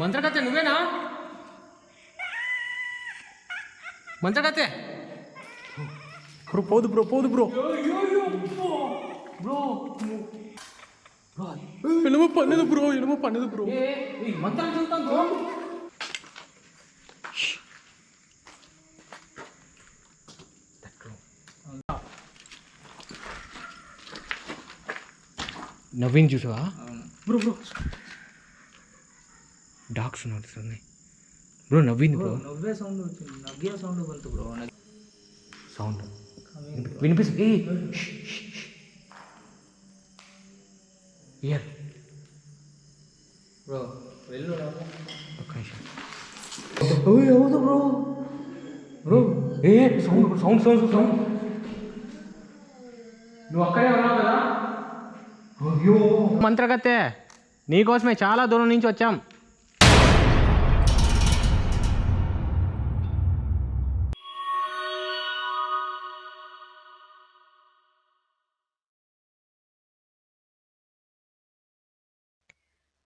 మంత్రకథ నువ్వేనా మంత్రకథ బ్రో పోదు బ్రో పోదు బ్రో బ్రో ఎనమ పన్నెదు బ్రో ఎనమ పన్నెదు బ్రో ఏ ఈ మంత్రాలు చదువుతాను బ్రో నవీన్ చూసావా బ్రో బ్రో డాగ్ సౌండ్ వస్తుంది. బ్రో నవ్వింది బ్రో నవ్వే సౌండ్ వచ్చింది. సౌండ్ గొంతు బ్రో సౌండ్ వినిపిస్తుంది. ఇయర్ బ్రో వెళ్ళు ఒక్క నిమిషం. అవును బ్రో బ్రో ఏ సౌండ్ సౌండ్ సౌండ్ సౌండ్ నువ్వు అక్కడే ఉన్నావు కదా? అయ్యో. మంత్రగత్తె నీకోసమే చాలా దూరం నుంచి వచ్చాం.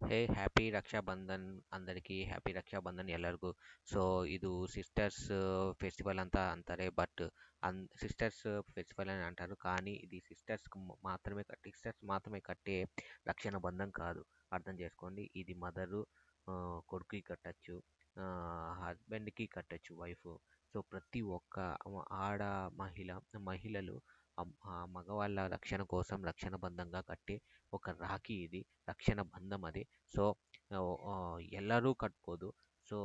ಹೇ ಹ್ಯಾಪಿ ರಕ್ಷಾಬಂಧನ್ అందరికీ హ్యాపీ రక్షాబంధన్ ಎಲ್ಲರಿಗೂ సో ಇದು సిస్టర్స్ ఫెస్టివల్ అంతా అంటారే బట్ అన్ సిస్టర్స్ ఫెస్టివల్ అని అంటారు కానీ ఇది సిస్టర్స్ మాత్రమే సిస్టర్స్ మాత్రమే కట్టే రక్షణ బంధం కాదు అర్థం చేసుకోండి ఇది మదరు కొడుకుకి కట్టచ్చు హస్బెండ్కి కట్టచ్చు వైఫ్ సో ప్రతి ఒక్క ఆడ మహిళ మహిళలు అమ్- ఆ మగవాళ్ళ రక్షణ కోసం రక్షణ బంధంగా కట్టే ఒక రాఖీ ఇది రక్షణ బంధం అది ಸೊ ಎಲ್ಲರೂ ಕಟ್ಬೋದು ಸೊ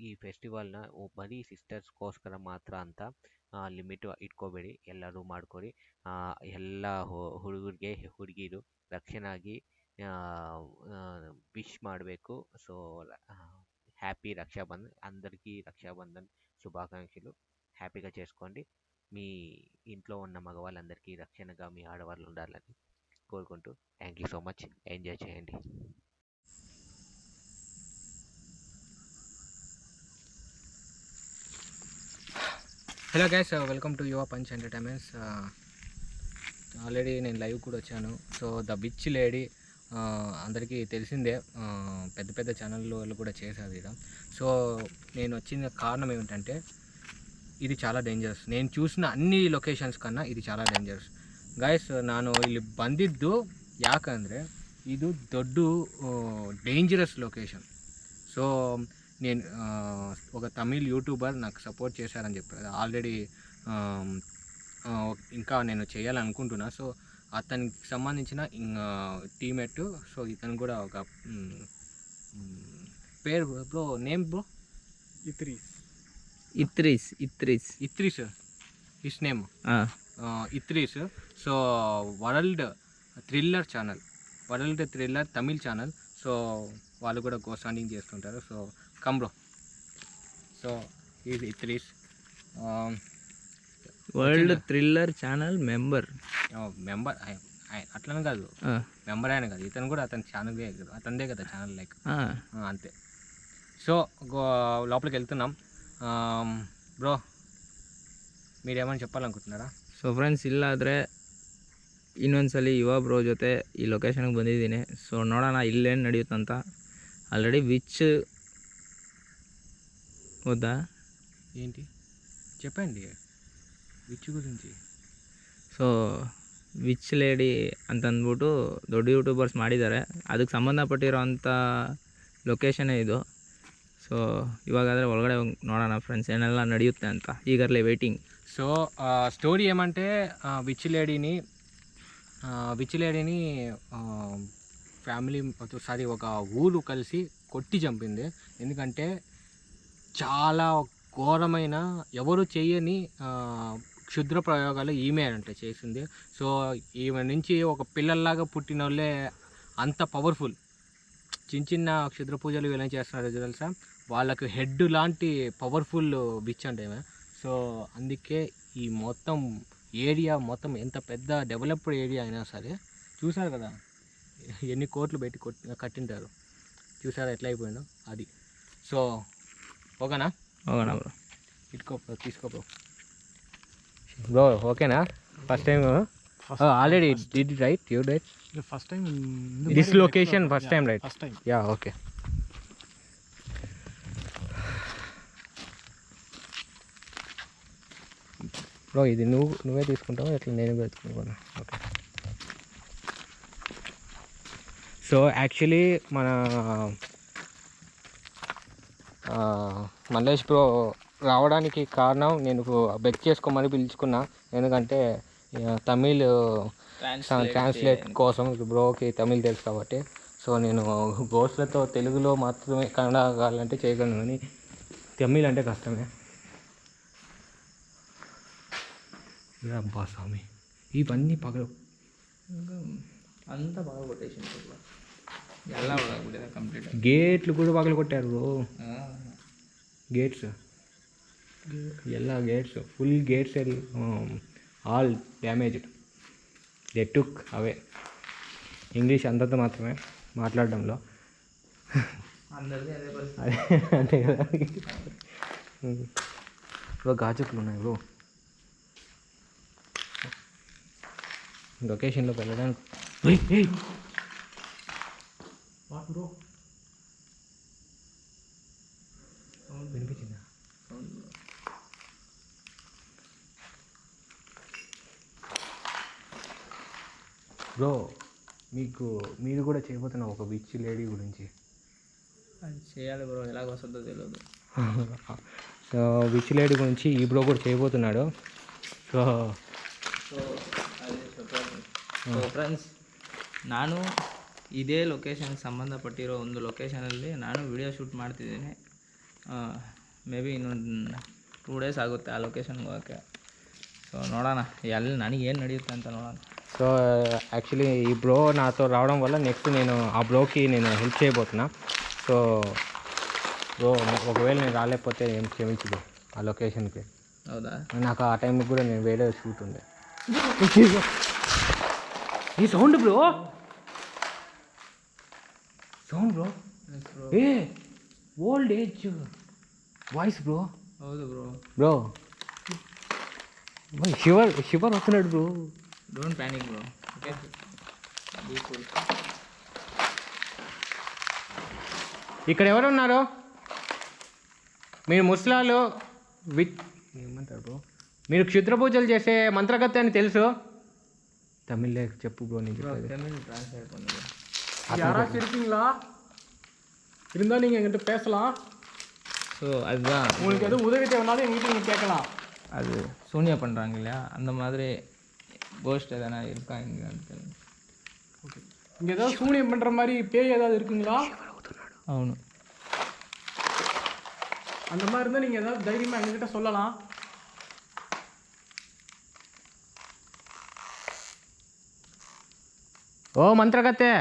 ಈ ಫೆಸ್ಟಿವಲ್ನ ಬರೀ ಸಿಸ್ಟರ್ಸ್ಗೋಸ್ಕರ ಮಾತ್ರ ಅಂತ ಲಿಮಿಟ್ ಇಟ್ಕೋಬೇಡಿ ಎಲ್ಲರೂ ಮಾಡ್ಕೊರಿ ಆ, ಎಲ್ಲ ಹುಡುಗರಿಗೆ ಹುಡುಗಿರು ರಕ್ಷಣಾಗಿ ವಿಶ್ ಮಾಡಬೇಕು సో హ్యాపీ రక్షాబంధన్ అందరికీ రక్షాబంధన్ శుభాకాంక్షలు హ్యాపీగా చేసుకోండి మీ ఇంట్లో ఉన్న మగవాళ్ళందరికీ రక్షణగా మీ ఆడవాళ్ళు ఉండాలని కోరుకుంటూ thank you so much. Enjoy చేయండి. Hello guys welcome to Yuva punch entertainments already నేను లైవ్ కూడా వచ్చాను. సో ద బిచ్ లేడీ అందరికీ తెలిసిందే. Uh, పెద్ద పెద్ద ఛానల్ వాళ్ళు కూడా చేశారు ఇది సో నేను వచ్చిన కారణం ఏమిటంటే ఇది చాలా డేంజరస్ నేను చూసిన అన్ని లొకేషన్స్ కన్నా ఇది చాలా డేంజరస్ గాయస్ నేను ఇల్లు ಬಂದಿದ್ದು ಯಾಕಂದರೆ ಇದು ದೊಡ್ಡ ಡೇಂಜರಸ್ లొకేషన్ సో నేను ఒక తమిళ్ యూట్యూబర్ నాకు సపోర్ట్ చేశారని చెప్పారు. ఆల్రెడీ ఇంకా నేను చేయాలనుకుంటున్నా. సో అతనికి సంబంధించిన టీమేట్ సో ఇతను కూడా ఒక పేరు బ్రో నేమ్ బ్రో? ఇత్రీస్ ఇత్రీస్ ఇత్రీస్. ఇత్రీస్ his name. ఇత్రీస్. So world thriller channel. World thriller Tamil channel. So వాళ్ళు కూడా గో చేస్తుంటారు. So come bro so is ఇత్రీస్. World thriller channel member. Member అట్లనే కాదు. మెంబర్ అయినా కాదు. ఇతను కూడా అతని ఛానల్ అతనిదే కదా ఛానల్ లైక్ అంతే. సో లోపలికి వెళ్తున్నాం. బ్రో మీరేమైనా చెప్పాలనుకుంటున్నారా ಸೊ ಫ್ರೆಂಡ್ಸ್ ಇಲ್ಲಾದರೆ ಇನ್ನೊಂದ್ಸಲಿ ಯುವ ಬ್ರೋ ಜೊತೆ ಈ ಲೊಕೇಶನ್ಗೆ ಬಂದಿದ್ದೀನಿ ಸೊ ನೋಡೋಣ ಇಲ್ಲೇನು ನಡೆಯುತ್ತಂತ ಆಲ್ರೆಡಿ ವಿಚ್ ಹೌದಾ ఏంటి చెప్పండి విచ్చు గురించి ಸೊ ವಿಚ್ ಲೇಡಿ ಅಂತಂದ್ಬಿಟ್ಟು ದೊಡ್ಡ ಯೂಟ್ಯೂಬರ್ಸ್ ಮಾಡಿದ್ದಾರೆ ಅದಕ್ಕೆ ಸಂಬಂಧಪಟ್ಟಿರೋಂಥ ಲೊಕೇಶನೇ ಇದು ಸೊ ಇವಾಗಾದರೆ ಒಳಗಡೆ ಹೋಗಿ ನೋಡೋಣ ಫ್ರೆಂಡ್ಸ್ ಏನೆಲ್ಲ ನಡೆಯುತ್ತೆ ಅಂತ ಈಗಲೇ ವೆಯ್ಟಿಂಗ್ సో స్టోరీ ఏమంటే విచ్ లేడీని విచ్ లేడీని ఫ్యామిలీ సారీ ఒక ఊరు కలిసి కొట్టి చంపింది ఎందుకంటే చాలా ఘోరమైన ఎవరు చేయని ఆ, క్షుద్ర ప్రయోగాలు ఈమె అంటే చేసింది సో ఈమె నుంచి ఒక పిల్లల్లాగా పుట్టిన వాళ్ళే అంత పవర్ఫుల్ చిన్న చిన్న క్షుద్ర పూజలు వీళ్ళని చేస్తున్నారు తెలుసా? వాళ్ళకు హెడ్ లాంటి పవర్ఫుల్ బిచ్ అంటే సో అందుకే ఈ మొత్తం ఏరియా మొత్తం ఎంత పెద్ద డెవలప్డ్ ఏరియా అయినా సరే చూసారు కదా? ఎన్ని కోట్లు పెట్టి కట్టింటారు. చూసారా ఎట్లా అయిపోయిందో? అది. సో ఓకేనా? ఓకేనా బ్రో. ఇటుకో తీసుకో బ్రో. బ్రో ఓకేనా? First time already did right you did first time this location first time right first time yeah okay bro ఇది నువ్వు నువ్వే తీసుకుంటావు? ఇట్లా నేను పెట్టుకుంటాను ఓకే సో యాక్చువల్లీ మన మల్లేష్ బ్రో రావడానికి కారణం నేను బెక్ చేసుకోమని పిలుచుకున్నా. ఎందుకంటే తమిళ్ ట్రాన్స్లేట్ కోసం బ్రోకి తమిళ్ తెలుసు కాబట్టి. సో నేను గోస్లతో తెలుగులో మాత్రమే కన్నడ కావాలంటే చేయగలను కానీ తమిళ్ అంటే కష్టమే. అబ్బా స్వామి. ఇవన్నీ పగల. అంతా పగల కొట్టేసింది కంప్లీట్ గేట్లు కూడా పగల కొట్టారు బ్రో గేట్స్. ఎలా gates? Full gates all damaged. They took away English అంతంత మాత్రమే మాట్లాడడంలో అందరిది అదే పరిస్థితి అదే అంతే కదా బ్రో గాజుకులు ఉన్నాయి బ్రో లొకేషన్లో వెళ్ళడానికి ఏయ్, ఏయ్. వాట్ బ్రో వినిపించిందా బ్రో మీకు మీరు కూడా చేయబోతున్న ఒక విచ్ లేడీ గురించి అది చేయాలి బ్రో ఎలాగ వస్తుందో తెలియదు సో విచ్ లేడీ గురించి ఈ బ్రో కూడా చేయబోతున్నాడు సో ಸೊ ಅದೇ ಸೊ ಫ್ರೆಂಡ್ಸ್ ನಾನು ಇದೇ ಲೊಕೇಶನ್ಗೆ ಸಂಬಂಧಪಟ್ಟಿರೋ ಒಂದು ಲೊಕೇಶನಲ್ಲಿ ನಾನು ವಿಡಿಯೋ ಶೂಟ್ ಮಾಡ್ತಿದ್ದೀನಿ ಮೇ ಬಿ ಇನ್ನೊಂದು ಟೂ ಡೇಸ್ ಆಗುತ್ತೆ ಆ ಲೊಕೇಶನ್ಗೆ ಹೋಗೋಕ್ಕೆ ಸೊ ನೋಡೋಣ ಎಲ್ಲಿ ನನಗೆ ಏನು ನಡೆಯುತ್ತೆ ಅಂತ ನೋಡೋಣ సో యాక్చువల్లీ ఈ బ్రో నాతో రావడం వల్ల నెక్స్ట్ నేను ఆ బ్రోకి నేను హెల్ప్ చేయబోతున్నా. సో బ్రో ఒకవేళ నేను రాలేకపోతే ఏం క్షమించు బ్రో ఆ లొకేషన్కి అవునా? నాకు ఆ టైంకి కూడా నేను వేరే షూట్ ఉండే. ఈ sound bro sound bro a old age voice bro bro bro శివర్ శివర్ వస్తున్నాడు bro don't panic bro okay be cool ఇక్కడ ఎవరు ఉన్నారు మీరు ముస్లాలు విత్ ఏమంటారు బ్రో మీరు క్షుద్ర పూజలు చేసే మంత్రగత్తి అని తెలుసు తమిళ చెప్పు బ్రో నీకు తమిళ் ட்ரான்ஸ்லேட் பண்ணுங்க யாராச்சும் இருக்கீங்களா இருந்தால் நீங்கள் எங்கிட்ட பேசலாம் ஸோ அதுதான் உங்களுக்கு எதுவும் உதவி தேவைனாலும் எங்கிட்ட நீங்கள் கேட்கலாம் அது சோனியா பண்ணுறாங்க இல்லையா அந்த மாதிரி கோஸ்ட் எதனா இருக்கா இங்கே ಅಂತ இங்கே ஏதாவது சூனியம் பண்ணுற மாதிரி பேய் ஏதாவது இருக்குங்களா అవును அந்த மாதிரி இருந்தால் நீங்கள் ஏதாவது தைரியமாக எங்ககிட்ட சொல்லலாம் ఓ మంత్రగత్తె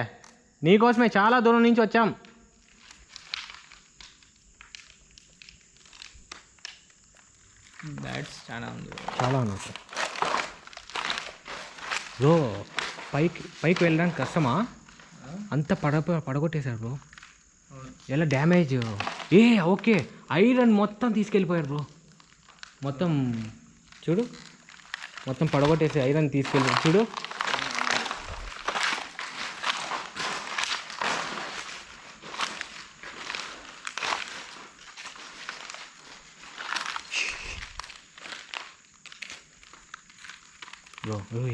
నీకోసమే చాలా దూరం నుంచి వచ్చాం పైకి పైకి వెళ్ళడానికి కష్టమా? అంత పడ పడగొట్టేశారు బ్రో. ఎలా డ్యామేజ్? ఏ ఓకే. ఐరన్ మొత్తం తీసుకెళ్ళిపోయారు బ్రో. మొత్తం చూడు. మొత్తం పడగొట్టేసి ఐరన్ తీసుకెళ్ళి చూడు. బ్రో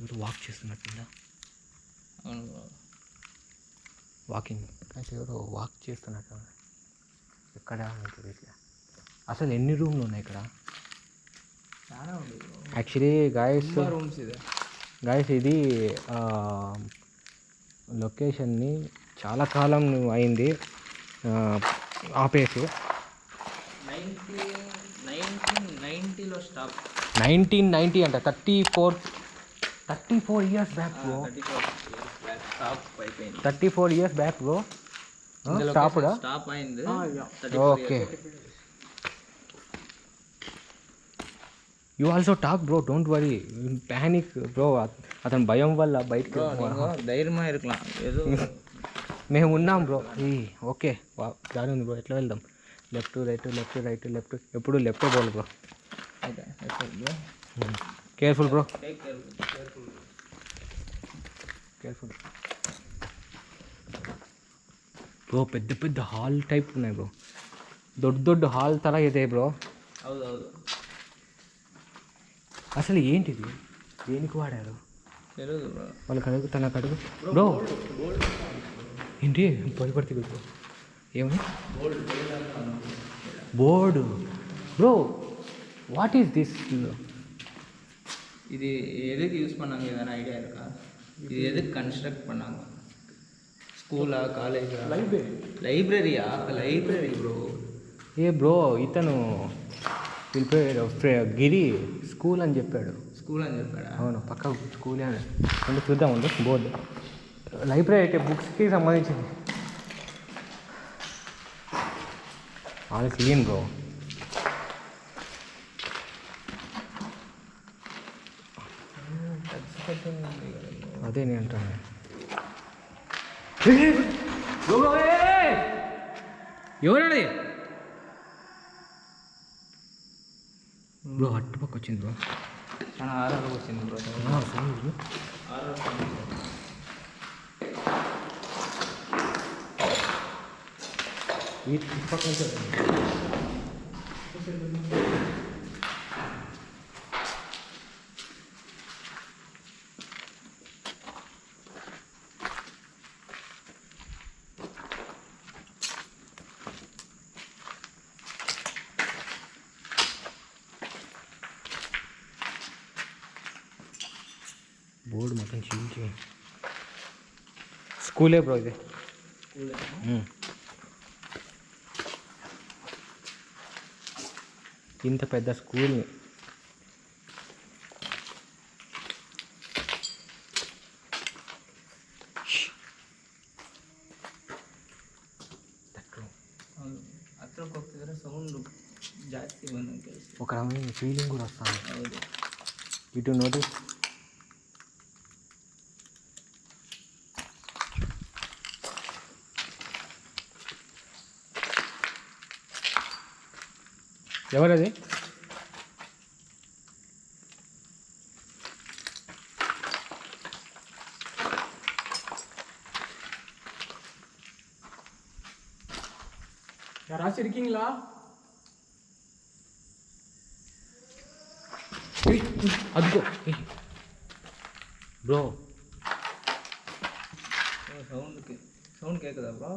ఎవరు వాక్ చేస్తున్నట్టుందా? వాకింగ్. అయితే ఎవరు వాక్ చేస్తున్నట్టు ఎక్కడ అసలు ఎన్ని రూమ్లు ఉన్నాయి ఇక్కడ? యాక్చువల్లీ గాయస్ రూమ్స్ ఇది. గాయస్ ఇది లొకేషన్ని చాలా కాలం అయింది ఆపేసి. నైన్టీన్ నైన్టీలో స్టాప్ నైన్టీన్ అంట thirty fourth thirty four years back bro thirty four years back bro stop stop అయింది okay you also talk bro don't worry panic bro అతను భయం వల్ల బయటకు ధైర్యం ఇరుకలాం ఏదో మేము ఉన్నాం బ్రో ఈ ఓకే దాని ఉంది బ్రో ఎట్లా వెళ్దాం left right left right left ఎప్పుడు లెఫ్ట్ పోవాలి bro okay careful bro careful bro పెద్ద పెద్ద హాల్ టైప్ ఉన్నాయి బ్రో దొడ్డు దొడ్డు హాల్ తల ಇದೆ బ్రో అసలు ఏంటిది? దేనికి వాడారు? వాళ్ళకి అడుగు తన కడుగు. బ్రో ఏంటి? భయపడుతుంది బ్రో ఏమని? Board. Bro what is this இது எதுக்கு யூஸ் பண்ணாங்க எதனா ஐடியா இருக்கா இது எதுக்கு கன்ஸ்ட்ரக்ட் பண்ணாங்க ஸ்கூலா காலேஜா లైబ్రరీ லைப்ரரியா லைப்ரரி ப்ரோ ఏ బ్రో ఇతను వెళ్ళిపోయాడు ఫ్రె- గిరి స్కూల్ అని చెప్పాడు స్కూల్ అని చెప్పాడా అవును పక్క స్కూల్ అని అంటే చూద్దాం ఉంది బోర్డు లైబ్రరీ అయితే బుక్స్కి సంబంధించింది అది క్లీన్ బ్రో అదే నేను అంటాను ఎవరది? బ్రో అట్టు పక్క వచ్చింది బ్రో. చాలా ఆధార్ వచ్చింది బ్రో. సౌండ్ ఈ పక్క బోర్డు మొత్తం చీల్చి స్కూలే బ్రో ఇది. ఇంత పెద్ద స్కూల్. సౌండ్ స్కూల్ని ఒక రకమైన ఫీలింగ్ కూడా వస్తుంది. ఇటు నోటీస్ ఎవరది யாராச்சும் இருக்கீங்களா ఏయ్, అదిగో బ్రో சவுண்டு சவுண்ட் கேட்குதா ப்ரோ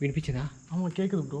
వినిపించిందా ஆமாம் கேட்குது ப்ரோ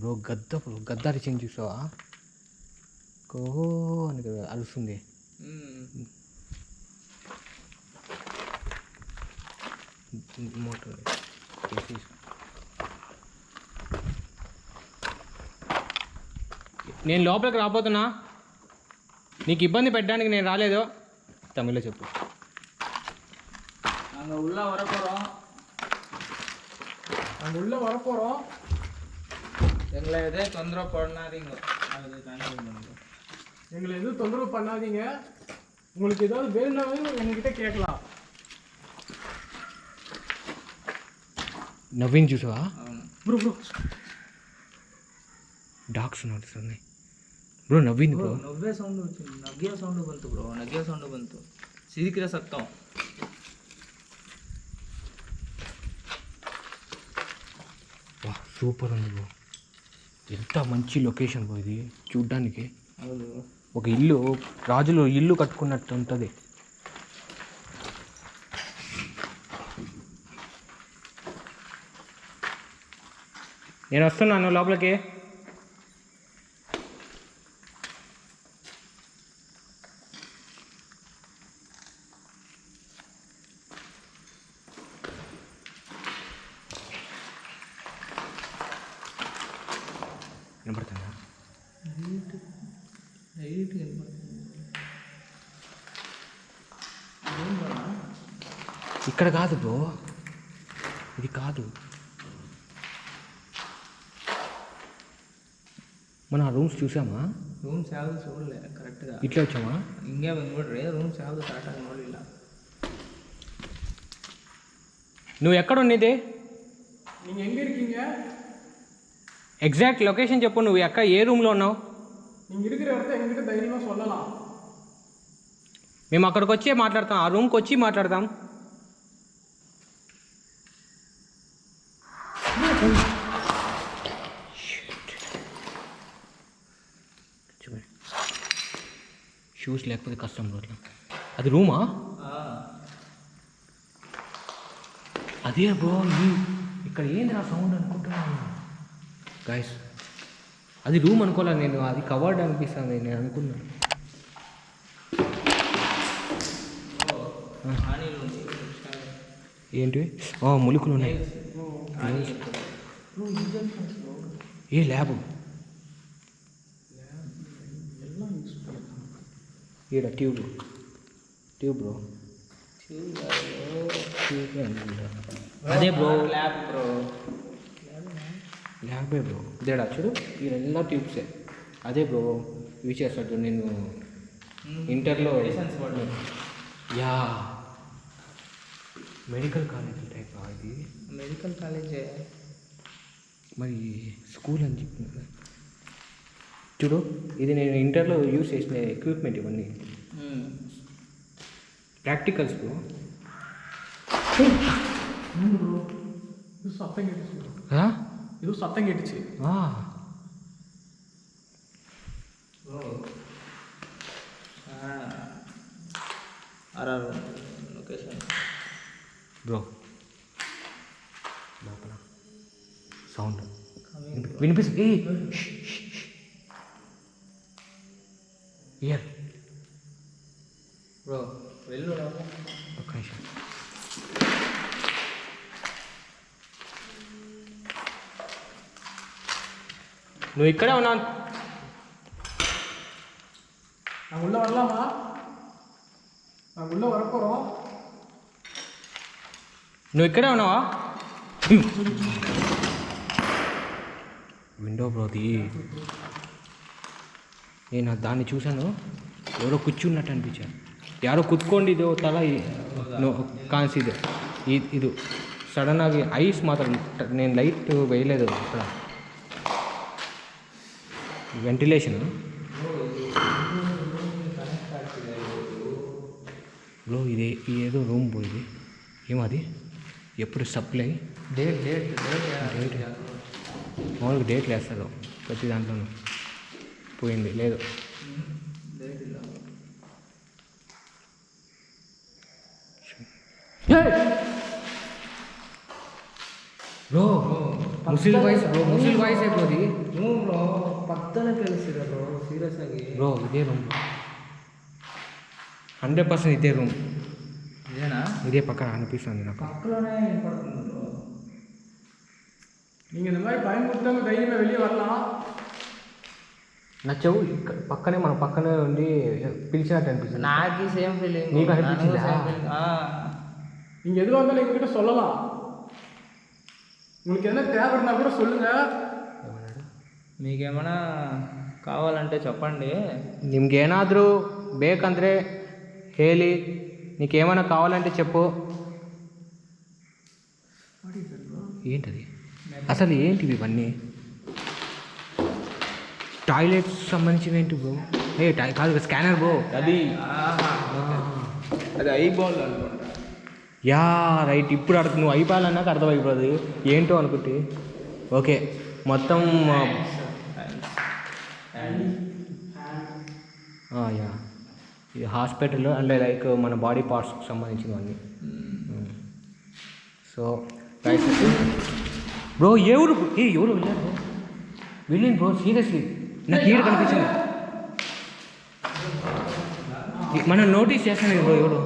బ్రో గద్ద బ్రో గద్ద అరిచింది చూసావా కోహో అని కదా అరుస్తుంది మోటార్ నేను లోపలికి రాబోతున్నా నీకు ఇబ్బంది పెట్టడానికి నేను రాలేదు తమిళ్లో చెప్పు நாங்கள் உள்ளே வர போகிறோம் நாங்கள் உள்ளே வரப்போகிறோம் எங்களை எதே தொந்தரவு பண்ணாதீங்க அது கண்டிப்பாக பண்ணுங்க எங்களை எதுவும் தொந்தரவு பண்ணாதீங்க உங்களுக்கு ஏதாவது வேணும்னாலும் எங்ககிட்ட கேட்கலாம் నవ్వింది చూసావా అవును ப்ரோ ப்ரோ డాగ్స్ నడుస్తుంది బ్రో నవ్వింది బ్రో బ్రో నవ్వే సౌండ్ వచ్చింది నగ్గే సౌండ్ బంతు బ్రో నగ్గే సౌండ్ బంతు సిరికిర సత్తం వా సూపర్ ఉంది బ్రో ఎంత మంచి లొకేషన్ బ్రో ఇది చూడ్డానికి. ఒక ఇల్లు రాజులు ఇల్లు కట్టుకున్నట్టు ఉంటుంది. నేను వస్తున్నాను లోపలికి వినపడుతుందా లైట్ ఇక్కడ కాదు బ్రో. ఇది కాదు. మన రూమ్స్ చూసామా? రూమ్స్ యాವುದು చూడలే కరెక్ట్గా ఇట్లా వచ్చామా? ఇంకే ನೋಡ್ರಿ రూమ్స్ ಯಾವುದು కరెక్ట్గా ನೋಡಲಿಲ್ಲ నువ్వు ఎక్కడ ఉన్నది நீங்கள் எங்கே ఇరికింగ? ఎగ్జాక్ట్ లొకేషన్ చెప్పు నువ్వు ఎక్క ఏ రూమ్లో ఉన్నావు? நீங்கள் இருக்கிற இடத்த எங்கிட்ட தைரியமாக சொல்லலாம் మేము అక్కడికి వచ్చి మాట్లాడతాం ఆ రూమ్కి వచ్చి మాట్లాడతాం. లేకపోతే కష్టం అట్లా అది రూమా? అదే బ్రో ఇక్కడ ఏంది నా సౌండ్ అనుకుంటున్నాను గాయస్ అది రూమ్ అనుకోలే నేను అది కవర్డ్ అనిపిస్తుంది నేను అనుకున్నాను ఏంటి ములుకులు ఉన్నాయి. ఏ ల్యాబ్? ఈడ ట్యూబ్. Tube bro. ట్యూబ్ అదే బ్రో. Lab bro. ల్యాబే బ్రో. ఇదేడా చూడు. ఈడెల్లా ట్యూబ్సే. అదే బ్రో. ఇవి చేస్తాడు నేను ఇంటర్లో యా. మెడికల్ కాలేజ్ టైప్ అది మెడికల్ కాలేజే మరి స్కూల్ అని చెప్పిన చూడు ఇది నేను ఇంటర్లో యూజ్ చేసిన ఎక్విప్మెంట్ ఇవన్నీ. Practicals bro. సత్తం ఇది సత్తం గెట్టించి లొకేషన్. బ్రో. సౌండ్. వినిపిస్తుంది ఏ ఇయర్ ಬ್ರೋ వెళ్ళు ఒక్క నిమిషం నువ్వు ఇక్కడే ఉన్నావు நான் உள்ளே வரலாமா நான் உள்ளே வரப்போகிறோம் నువ్వు ఇక్కడే ఉన్నావా విండో బ్రోది నేను దాన్ని చూశాను ఎవరో కూర్చున్నట్టు అనిపించాను యారో కుత్కోండి ఇదో తల కాన్సీదే ఇది. సడన్ ఆగి ఐస్ మాత్రం నేను లైట్ వేయలేదు అక్కడ. వెంటిలేషన్. బ్రో ఇది ఏదో రూమ్ పోయింది ఏమది ఎప్పుడు సప్లై? Date date date. మామూలుగా డేట్లు వేస్తారు ప్రతి దాంట్లోనూ. పోయింది లేదు బ్రో ముసిల్ వాయిస్ బ్రో ముసిల్ వాయిస్ అయిపోది ಹ್ಞೂ ಬ್ರೋ ಪಕ್ಕದಲ್ಲೇ ಕೇಳಿಸ್ತಿದೆ ಬ್ರೋ ಸೀರಿಯಸ್ ಆಗಿ బ్రో ఇదే రూమ్ హండ్రెడ్ పర్సెంట్ ఇదే రూమ్ ಇದೇನಾ ఇదే పక్కన అనిపిస్తుంది నాకు పక్కలోనే వినపడుతుంది బ్రో நீங்கள் இந்த மாதிரி பயமுறுத்தவங்க தைரியமாக வெளியே வரலாம் నా చెవు ఇక్కడ పక్కనే మన పక్కనే ఉండి పిలిచినట్టు అనిపిస్తుంది నాకు సేమ్ ఫీలింగ్ నీకు అనిపించిందా? நீங்கள் எதுவாக இருந்தாலும் எங்ககிட்ட சொல்லலாம் உங்களுக்கு என்ன தேவை இருந்தால் கூட சொல்லுங்கள் మీకేమైనా కావాలంటే చెప్పండి ನಿಮ್ಗೇನಾದರೂ ಬೇಕಂದರೆ ಹೇಳಿ నీకేమైనా కావాలంటే చెప్పు ఏంటది అసలు ఏంటివి ఇవన్నీ టాయిలెట్స్ సంబంధించినవి ఏంటి బ్రో? ఏ టై కాదు స్కానర్ బ్రో. అది. అది ఐబాల్ అనుకుంటా. Yeah right. ఇప్పుడు అర్థం నువ్వు అయిపోయాలన్నాక అర్థమైపోతుంది ఏంటో అనుకుంటే. ఓకే మొత్తం యా. ఇది హాస్పిటల్ అంటే లైక్ మన బాడీ పార్ట్స్కి సంబంధించినవన్నీ. So right. బ్రో ఎవరు ఏ ఎవరు వెళ్ళారు? బ్రో వెళ్ళింది బ్రో సీరియస్లీ. నాకు ఈడు కనిపించింది మనం నోటీస్ చేస్తాను ఇప్పుడు ఎవడు?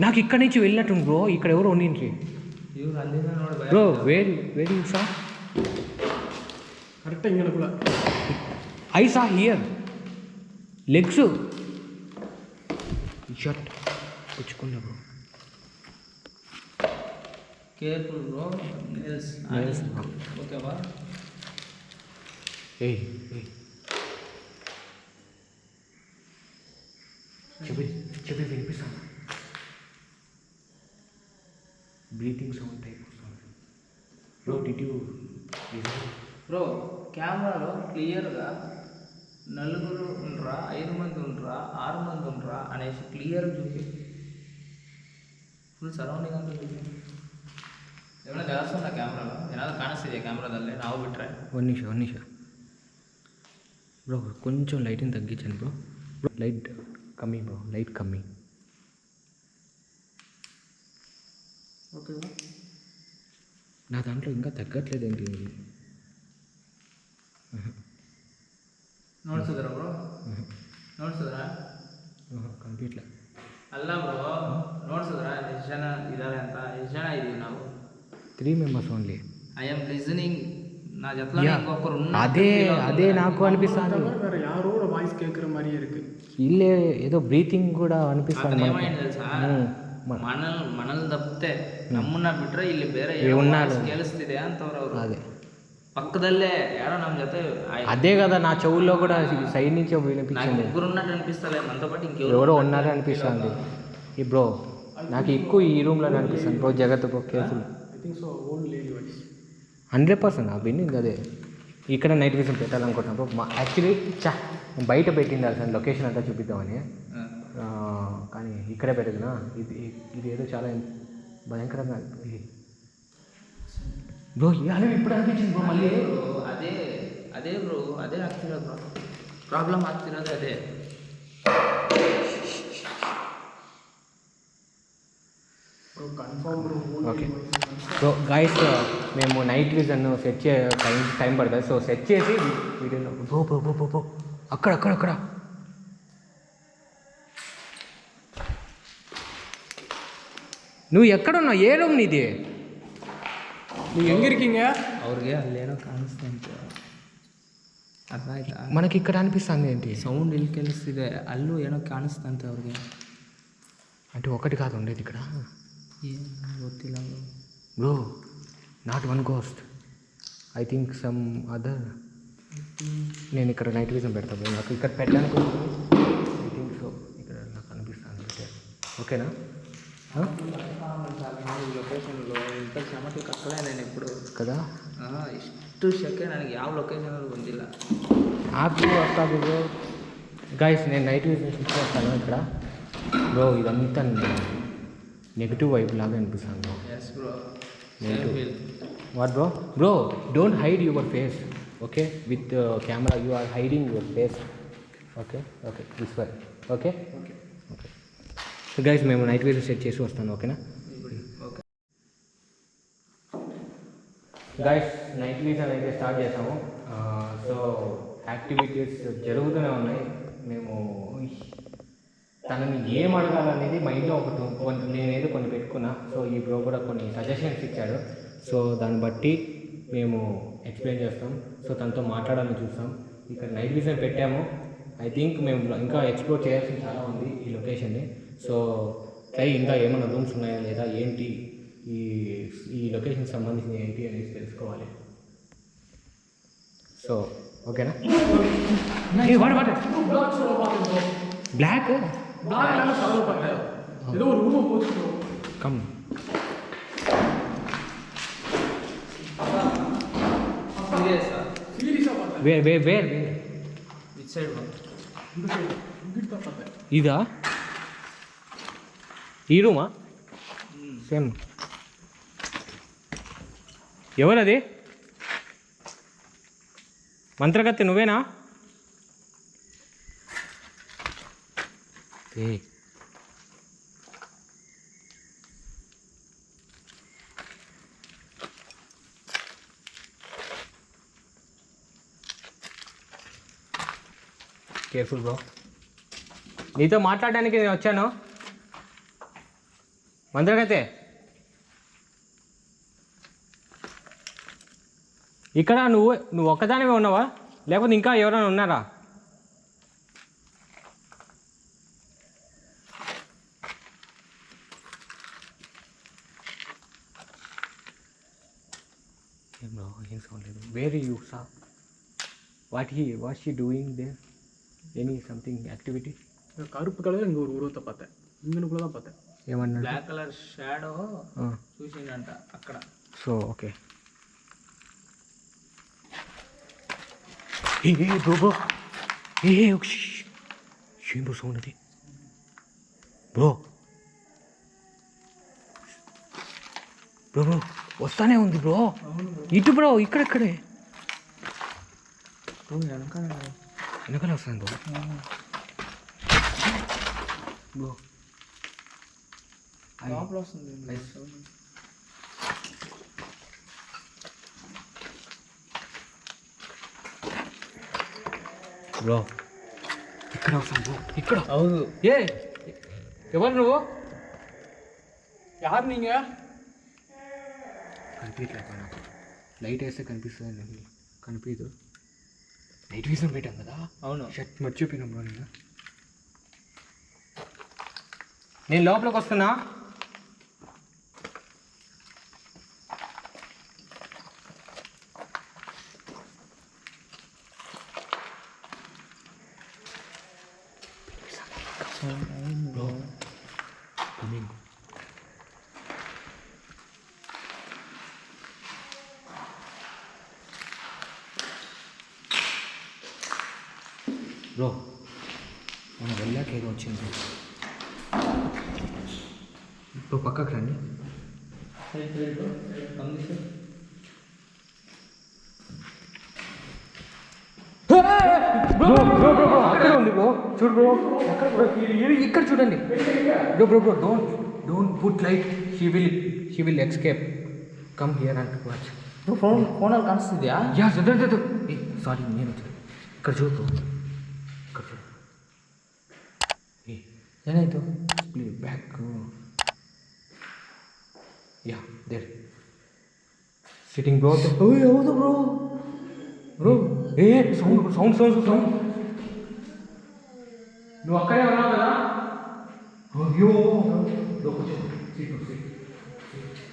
నాకు ఇక్కడ నుంచి వెళ్ళినట్టు బ్రో ఇక్కడ ఎవరు ఉండింటి బ్రో వేరు వేరు సార్ సా కరెక్ట్ కూడా I saw here legs shirt తెచ్చుకున్నా బ్రో. Careful bro? ఎల్స్ ఓకేవా? ఏయ్ చెప్పి చెప్పి వినిపిస్తాను బ్రీతింగ్ సౌండ్ టైప్ వస్తుంది బ్రో టిట్యూ బ్రో కెమెరాలో క్లియర్గా నలుగురు ఉండరా ఐదు మంది ఉండరా ఆరు మంది ఉండరా అనేసి క్లియర్గా చూపి. ఫుల్ సరౌండింగ్ అంతా చూపి. ಗ್ಲಾಸಲ್ಲ ಕ್ಯಾಮ್ರಲ್ಲ ಏನಾದರೂ ಕಾಣಿಸ್ತಿದೆಯಾ ಕ್ಯಾಮ್ರಾದಲ್ಲಿ ನಾವು ಬಿಟ್ಟರೆ ಒಂದು ನಿಮಿಷ ಒಂದು ನಿಮಿಷ బ్రో కొంచెం లైట్ని తగ్గించండి బ్రో బ్రో లైట్ కమ్మి బ్రో లైట్ కమ్మి ఓకే నా దాంట్లో ఇంకా తగ్గట్లేదు ఏంటి నోడ్సదరా బ్రో నోడ్సదరా కంప్లీట్లే అల్ల బ్రో నోడ్సదరా ಎಷ್ಟು ಜನ ಇದ್ದಾರೆ ಅಂತ ಎಷ್ಟು ಜನ ಇದ್ದೀವಿ ನಾವು three members only I'm listening నా అదే అదే నాకు అనిపిస్తుంది. యారో వాయిస్ కేకుற மாதிரி இருக்கு இல்ல ఏదో బ్రీతింగ్ కూడా అనిపిస్తుంది మనల్ మనల్ని తప్పితే ನಮ್ಮನ್ನ ಬಿಟ್ರೆ ఇల్లు ಬೇರೆ ఉన్నారు ಅಂತ అంతవరకు ಅದೇ పక్కదల్లే యారో నా జత అదే కదా నా చెవుల్లో కూడా సైడ్ నుంచి వినిపించింది ముగ్గురు ఉన్నట్టు అనిపిస్తలే మనతో పాటు ఇంకెవరో ఉన్నారని అనిపిస్తుంది. ఈ బ్రో నాకు ఎక్కువ ఈ రూమ్లో అనిపిస్తుంది. బ్రో జగత్ కేసులు హండ్రెడ్ పర్సెంట్ ఆ బిన్నింగ్ అదే. ఇక్కడ నైట్ విజన్ పెట్టాలనుకుంటున్నప్పుడు మా యాక్చువల్లీ చా బయట పెట్టింది అసలు లొకేషన్ అంతా చూపిద్దామని. కానీ ఇక్కడే పెట్టదునా? ఇది ఇది ఏదో చాలా భయంకరంగా బ్రో ఇవాళ ఇప్పుడు అనిపించింది బ్రో మళ్ళీ. అదే అదే బ్రో అదే ಆಗ್ತಿರೋದು ಪ್ರಾಬ್ಲಮ್ ಆಗ್ತಿರೋದು అదే. ఓకే సో గైస్ మేము నైట్ విజన్ సెట్ చే టైం టైం పడుతుంది. సో సెట్ చేసి వీడియోలో పో పో పో పో అక్కడ అక్కడ అక్కడ. నువ్వు ఎక్కడున్నావు? ఏ రూమ్ నీది? నువ్వు ಹೆಂಗಿರ್ಕಿಂಗ ಅವ್ರಿಗೆ మనకి ఇక్కడ అనిపిస్తుంది ఏంటి? సౌండ్ ಇಲ್ಲಿ అల్లు ఏనో ಏನೋ ಕಾಣಿಸ್ತಾ అంటే ఒకటి కాదు ఉండేది ఇక్కడ. Bro not one ghost I think some other నేను ఇక్కడ నైట్ విజన్ పెడతా bro. నాకు ఇక్కడ పెట్టడానికి ఐ థింక్ సో ఇక్కడ నాకు అనిపిస్తుంది ఓకేనా ఆ? ఈ లొకేషన్లో ఇంత చెమటలు కట్టలే నేను ఇప్పుడు కదా ಆ, ಇಷ್ಟು ಶೆಕೆ ನನಗೆ ಯಾವ ಲೊಕೇಶನಲ್ಲಿ ಬಂದಿಲ್ಲ నాకు వస్తుంది బ్రో గైస్ నేను నైట్ విజన్ షిఫ్ట్ చేస్తాను ఇక్కడ బ్రో ఇదంతా నెగిటివ్ వైపు లాగా అనిపిస్తాను bro negative what bro bro don't hide your face okay with camera you are hiding your face okay okay this why okay okay so guys మేము night wear set చేసి వస్తాను ఓకేనా guys night వీసన్ అయితే start చేసాము. So activities జరుగుతూనే ఉన్నాయి. మేము తనని ఏం అడగాలనేది మైండ్లో ఒకటి కొన్ని నేనేదో కొన్ని పెట్టుకున్నా. సో ఈ బ్రో కూడా కొన్ని సజెషన్స్ ఇచ్చాడు. సో దాన్ని బట్టి మేము ఎక్స్ప్లెయిన్ చేస్తాం. సో తనతో మాట్లాడాలని చూస్తాం. ఇక్కడ నైట్ విజన్ పెట్టాము. ఐ థింక్ మేము ఇంకా ఎక్స్ప్లోర్ చేయాల్సింది చాలా ఉంది ఈ లొకేషన్ని. సో ట్రై ఇంకా ఏమైనా రూమ్స్ ఉన్నాయా లేదా? ఏంటి? ఈ ఈ లొకేషన్కి సంబంధించిన ఏంటి అనేది తెలుసుకోవాలి. సో ఓకేనా? బ్లాక్ நாங்களால செலவு பண்ணேன்? ஏதோ ஒரு ரூமை கம் வேர் வேர் வேர் இதா? ఈ రూమా సేమ్ ఎవరది మంత్రగత్తె నువ్వేనా ఏ కేర్ఫుల్ బ్రో నీతో మాట్లాడడానికి నేను వచ్చాను. మంత్రగతే ఇక్కడ నువ్వు నువ్వు ఒక్కదానివే ఉన్నావా? లేకపోతే ఇంకా ఎవరైనా ఉన్నారా బ్రో ఏం సౌండ్ లేదు where you saw what he what she doing they any something activity கருப்பு கலர் இங்கே ஒரு உருவத்தை பார்த்தேன் இங்கனுக்குள்ள தான் பார்த்தேன் ఏమన్నా బ్లాక్ కలర్ షాడో చూసిండంట అక్కడ సో ఓకే ఏ బ్రో బ్రో ఏ ఏం బ్రో సౌండ్ అది బ్రో బ్రో బ్రో వస్తానే ఉంది బ్రో ఇటు బ్రో ఇక్కడెక్కడే బ్రో వెనకాల వెనకాల వస్తుంది బ్రో బ్రో లోపల వస్తుంది బ్రో ఇక్కడ వస్తాను బ్రో ఇక్కడ అవును ఏ ఎవరు నువ్వు యారు నీగా కనిపించట్లేదు నాకు లైట్ వేస్తే కనిపిస్తుంది నాకు కనిపించదు లైట్ విజన్ పెట్టాం కదా. అవును. షర్ట్ మర్చిపోయినాం బ్రో నేను. నేను లోపలికి వస్తున్నా. బ్రో కమింగ్ బ్రో మనం వెళ్ళాక ఏదో వచ్చింది. ఇప్పుడు పక్కకు రండి. అక్కడ ఉంది బ్రో. చూడు బ్రో అక్కడ బ్రో ఇ- ఇక్కడ చూడండి. Bro bro bro don't don't put light she will she will escape come here and watch phone phone కానిస్తుందా yeah sorry నేను ఇక్కడ చూడు ಸಿಟ್ಟಿಂಗ್ ಬ್ರೋ ಹೌದು ಬ್ರೋ ಬ್ರೋ ఏ సౌండ్ సౌండ్ సౌండ్ సౌండ్ నువ్వు అక్కడే ఉన్నావు కదా అయ్యో బ్రో కూర్చో సీట్ సీట్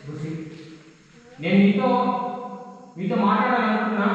బ్రో సీట్ నేను మీతో మీతో మాట్లాడాలనుకుంటున్నా